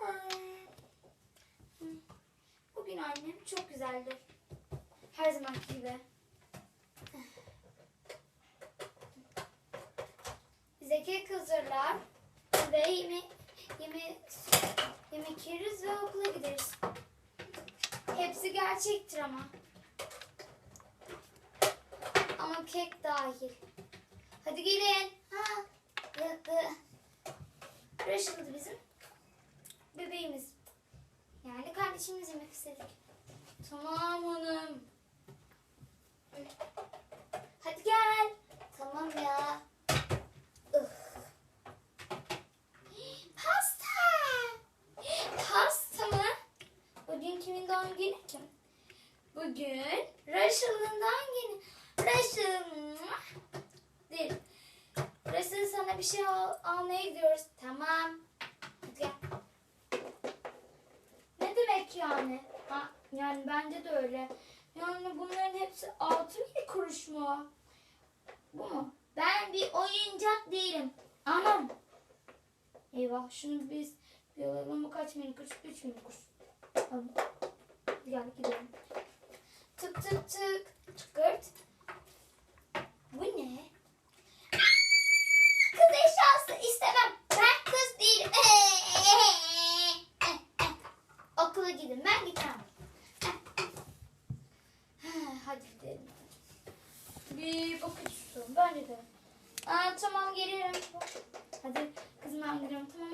Ay. Bugün annem çok güzeldi. Her zamanki gibi. Bize kek hazırlar ve yemek yemek yemek yeriz ve okula gideriz. Hepsi gerçektir ama. Ama kek dahil. Hadi gelin. Rachel bizim bebeğimiz. Yani kardeşimiz yemek istedik. Tamam hanım. Hadi gel. Tamam ya. Pasta. Pasta mı? Bugün kimin doğum günü ki? Bugün Rachel'ın doğum günü. Rachel. Sana bir şey al- almaya gidiyoruz. Tamam. Ne demek yani? Ha, yani bence de öyle. Yani bunların hepsi altı bir kuruş mu? Bu mu? Ben bir oyuncak değilim. Anam. Eyvah şunu biz bir alalım. Bu kaç mini kuruş? Üç mini kuruş. Tamam. Gel gidelim. Tık tık tık. Çıkırt. Bu ne? Kız eşyası istemem. Ben kız değilim. Okula gidin. Ben gitmem. Hadi gidelim. Bir bakıyorsun. Bence de. Aa, tamam gelirim. Hadi kızım ben gidiyorum. Tamam